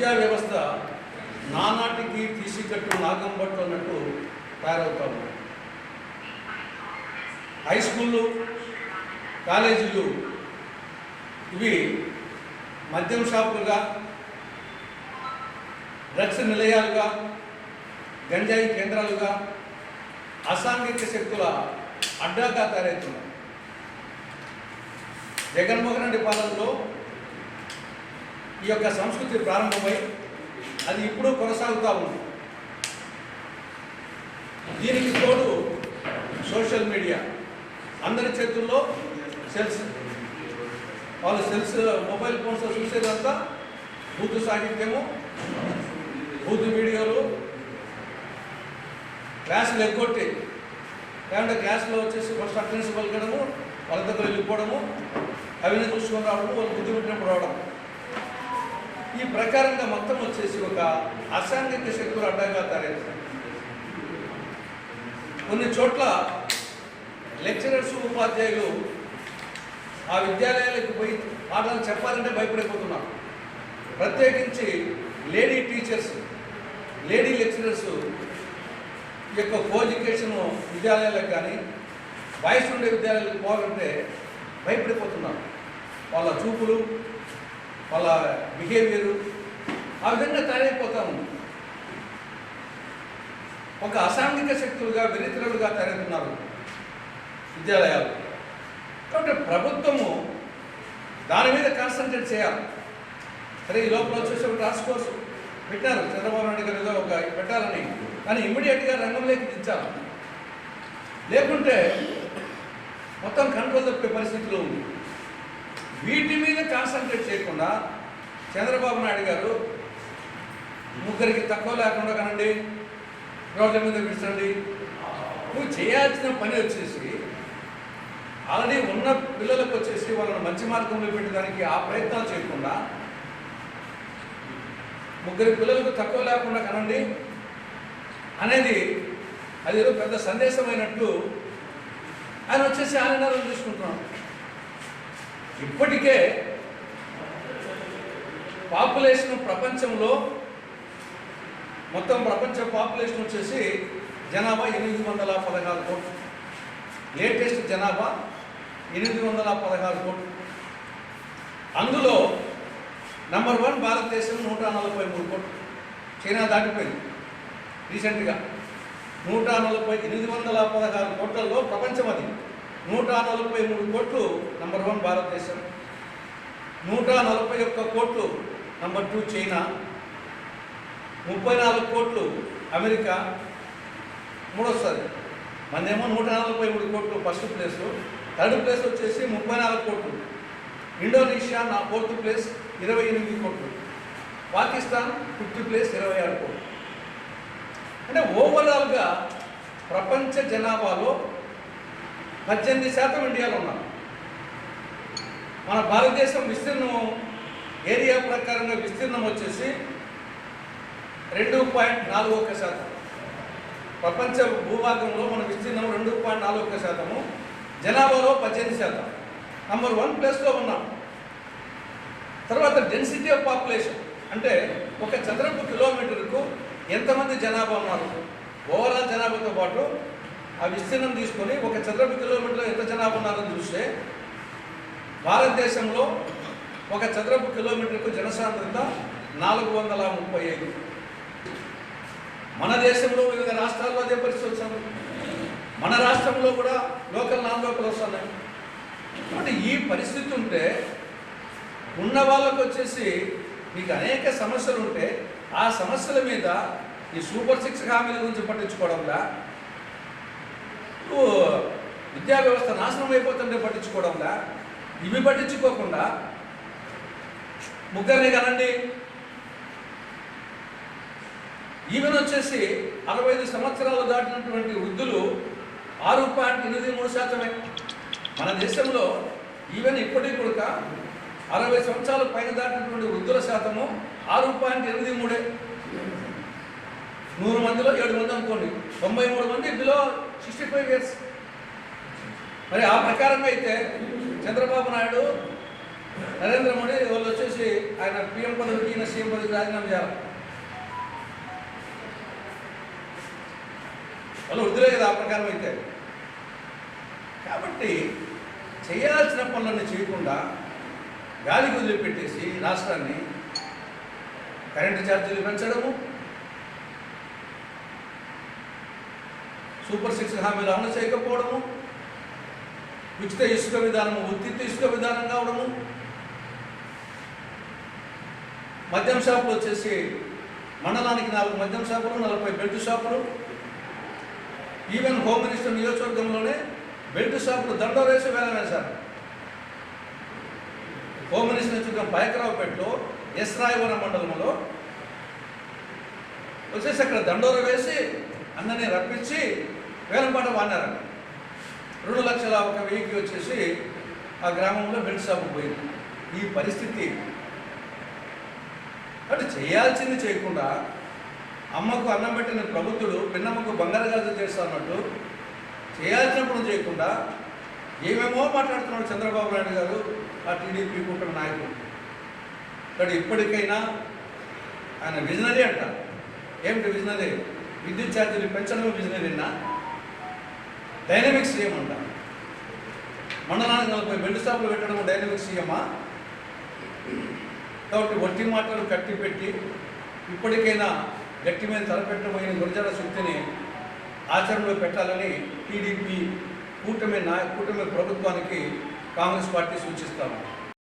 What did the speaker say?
విద్యా వ్యవస్థ నానాటికి తీసికట్టు నాగంబట్టు అన్నట్టు తయారవుతా ఉన్నాయి హై స్కూళ్ళు కాలేజీలు ఇవి మద్యం షాపులుగా డ్రగ్స్ నిలయాలుగా గంజాయి కేంద్రాలుగా అసాంఘిక శక్తుల అడ్డాగా తయారవుతున్నాయి. జగన్మోహన్ రెడ్డి పాలనలో ఈ యొక్క సంస్కృతి ప్రారంభమై అది ఇప్పుడు కొనసాగుతూ ఉంది. దీనికి తోడు సోషల్ మీడియా. అందరి చేతుల్లో సెల్స్ వాళ్ళు సెల్స్ మొబైల్ ఫోన్స్ చూసేదంతా బూత్ సాహిత్యము బూత్ వీడియోలు. క్లాసులు ఎగ్గొట్టి లేదంటే క్లాసులో వచ్చేసి ఫస్ట్ అటెండెన్స్ పలకడము వాళ్ళ దగ్గర వెళ్ళిపోవడము అవిని చూసుకొని రావడము వాళ్ళు బుద్ధి పెట్టినప్పుడు రావడం. ఈ ప్రకారంగా మొత్తం వచ్చేసి ఒక అసాంఘిక శక్తులు అడ్డంగా తయారవుతాయి కొన్ని చోట్ల లెక్చరర్స్ ఉపాధ్యాయులు ఆ విద్యాలయాలకు పోయి పాఠాలు చెప్పాలంటే భయపడిపోతున్నారు. ప్రత్యేకించి లేడీ టీచర్స్ లేడీ లెక్చరర్స్ యొక్క కోఎడ్యుకేషన్ విద్యాలయాలకు కానీ వయసు ఉండే విద్యాలయాలకు పోవాలంటే భయపడిపోతున్నారు. వాళ్ళ చూపులు వాళ్ళ బిహేవియరు ఆ విధంగా తయారైపోతాము. ఒక అసాంఘిక శక్తులుగా వెరితరులుగా తయారవుతున్నారు విద్యాలయాలు. కాబట్టి ప్రభుత్వము దాని మీద కాన్సన్ట్రేట్ చేయాలి. సరే ఈ లోపల వచ్చేసి ఒక టాస్క్ ఫోర్స్ పెట్టారు. చంద్రబాబు నాయుడు గారు ఏదో ఒక పెట్టాలని. కానీ ఇమ్మీడియట్గా రంగంలోకి దించాలి. లేకుంటే మొత్తం కంట్రోల్ తప్పే పరిస్థితిలో ఉంది. వీటి మీద కాన్సన్ట్రేట్ చేయకుండా చంద్రబాబు నాయుడు గారు ముగ్గురికి తక్కువ లేకుండా కనండి రోడ్ల మీద పిలిచండి నువ్వు చేయాల్సిన పని వచ్చేసి ఆల్రెడీ ఉన్న పిల్లలకు వచ్చేసి వాళ్ళని మంచి మార్గంలో పెట్టడానికి ఆ ప్రయత్నాలు చేయకుండా ముగ్గురి పిల్లలకు తక్కువ లేకుండా కనండి అనేది అది పెద్ద సందేశమైనట్లు ఆయన వచ్చేసి ఆనందాలను తీసుకుంటున్నాడు. ఇప్పటికే పాపులేషన్ ప్రపంచంలో మొత్తం ప్రపంచ పాపులేషన్ వచ్చేసి జనాభా ఎనిమిది వందల పదహారు కోట్లు. లేటెస్ట్ జనాభా ఎనిమిది వందల పదహారు కోట్లు. అందులో నంబర్ వన్ భారతదేశం నూట నలభై మూడు కోట్లు. చైనా దాటిపోయింది రీసెంట్గా. నూట నలభై ఎనిమిది వందల పదహారు కోట్లలో ప్రపంచం అది. నూట నలభై మూడు కోట్లు నంబర్ వన్ భారతదేశం. నూట నలభై ఒక్క కోట్లు నంబర్ టూ చైనా. ముప్పై నాలుగు కోట్లు అమెరికా. మూడోసారి. మనదేమో నూట నలభై మూడు కోట్లు ఫస్ట్ ప్లేస్ థర్డ్ ప్లేస్ వచ్చేసి ముప్పై నాలుగు కోట్లు. ఇండోనేషియా నా ఫోర్త్ ప్లేస్ ఇరవై ఎనిమిది కోట్లు. పాకిస్తాన్ ఫిఫ్త్ ప్లేస్ ఇరవై ఆరు కోట్లు. అంటే ఓవరాల్గా ప్రపంచ జనాభాలో పద్దెనిమిది శాతం ఇండియాలో ఉన్నారు. మన భారతదేశం విస్తీర్ణం ఏరియా ప్రకారంగా విస్తీర్ణం వచ్చేసి రెండు పాయింట్ నాలుగు ఒక్క శాతం. ప్రపంచ భూభాగంలో మన విస్తీర్ణం రెండు పాయింట్ నాలుగు ఒక్క శాతము. జనాభాలో పద్దెనిమిది శాతం. నంబర్ వన్ ప్లేస్లో ఉన్నాం. తర్వాత డెన్సిటీ ఆఫ్ పాపులేషన్ అంటే ఒక చదరపు కిలోమీటర్కు ఎంతమంది జనాభా ఉన్నారు? ఓవరాల్ జనాభాతో పాటు ఆ విస్తీర్ణం తీసుకొని ఒక చదరపు కిలోమీటర్లో ఎంత జనాభా ఉన్నారని చూస్తే భారతదేశంలో ఒక చదరపు కిలోమీటర్కు జనసాంద్రత నాలుగు వందల ముప్పై ఐదు. మన దేశంలో వివిధ రాష్ట్రాల్లో అదే పరిస్థితి వచ్చింది. మన రాష్ట్రంలో కూడా లోకల్ నాన్ లోకల్ వస్తున్నాయి. కాబట్టి ఈ పరిస్థితి ఉంటే ఉన్న వాళ్ళకు వచ్చేసి మీకు అనేక సమస్యలు ఉంటే ఆ సమస్యల మీద ఈ సూపర్ సిక్స్ హామీల గురించి పట్టించుకోవడంలా విద్యా వ్యవస్థ నాశనం అయిపోతుంటే పట్టించుకోవడంలా? ఇవి పట్టించుకోకుండా ముగ్గురిని కనండి. ఈవెన్ వచ్చేసి అరవై ఐదు సంవత్సరాలు దాటినటువంటి వృద్ధులు ఆరు పాయింట్ ఎనిమిది మూడు శాతమే. మన దేశంలో ఈవెన్ ఇప్పటికి కూడా అరవై సంవత్సరాల పైన దాటినటువంటి వృద్ధుల శాతము ఆరు పాయింట్ ఎనిమిది మూడే. నూరు మందిలో ఏడు మంది అనుకోండి. తొంభై మూడు మంది బిలో సిక్స్టీ ఫైవ్ ఇయర్స్ మరి ఆ ప్రకారంగా అయితే చంద్రబాబు నాయుడు నరేంద్ర మోడీ వాళ్ళు వచ్చేసి ఆయన పిఎం పదవికి ఈయన సీఎం పదవికి రాజీనామా చేయాలి. వాళ్ళు వదిలే కదా ఆ ప్రకారం అయితే. కాబట్టి చేయాల్సిన పనులన్నీ చేయకుండా గాలికి వదిలిపెట్టేసి రాష్ట్రాన్ని కరెంటు ఛార్జీలు పెంచడము సూపర్ సిక్స్ హామీలు అమలు చేయకపోవడము ఉచిత ఇసుక విధానము ఉచిత ఇసుక విధానం కావడము మద్యం షాపులు వచ్చేసి మండలానికి నాలుగు మద్యం షాపులు నలభై బెల్ట్ షాపులు. ఈవెన్ హోమ్ మినిస్టర్ నియోజకవర్గంలోనే బెల్ట్ షాపులు దండ వేసి వేల వేశారు. హోమ్ మినిస్టర్ నియోజకవర్గం పాయకరావుపేటలో ఎస్ రాయవరం మండలంలో వచ్చేసి అక్కడ దండోర వేసి అందరినీ రప్పించి వేలంపాట వాడినారు రెండు లక్షల ఒక వెయ్యికి వచ్చేసి ఆ గ్రామంలో బెల్ట్ షాపు పోయింది. ఈ పరిస్థితి అంటే చేయాల్సింది చేయకుండా అమ్మకు అన్నం పెట్టిన ప్రభుత్వుడు పిన్నమ్మకు బంగారు గాజు చేస్తా అన్నట్టు చేయాల్సినప్పుడు చేయకుండా ఏమేమో మాట్లాడుతున్నాడు చంద్రబాబు నాయుడు గారు ఆ టీడీపీ కుట్ర నాయకుడు కానీ ఇప్పటికైనా ఆయన విజనరీ అంట. ఏమిటి విజనరీ? విద్యుత్ ఛార్జీలు పెంచడం విజనరీనా డైనమిక్ సీఎం అంట. మండలానికి నలభై బెల్ట్ షాపులు పెట్టడం డైనమిక్ సీఎమా కాబట్టి వట్టి మాటలు కట్టి పెట్టి ఇప్పటికైనా గట్టి మీద తలపెట్టబోయిన గురజాల శక్తిని ఆచరణలో పెట్టాలని టీడీపీ కూటమి నాయ కూటమి ప్రభుత్వానికి కాంగ్రెస్ పార్టీ సూచిస్తాము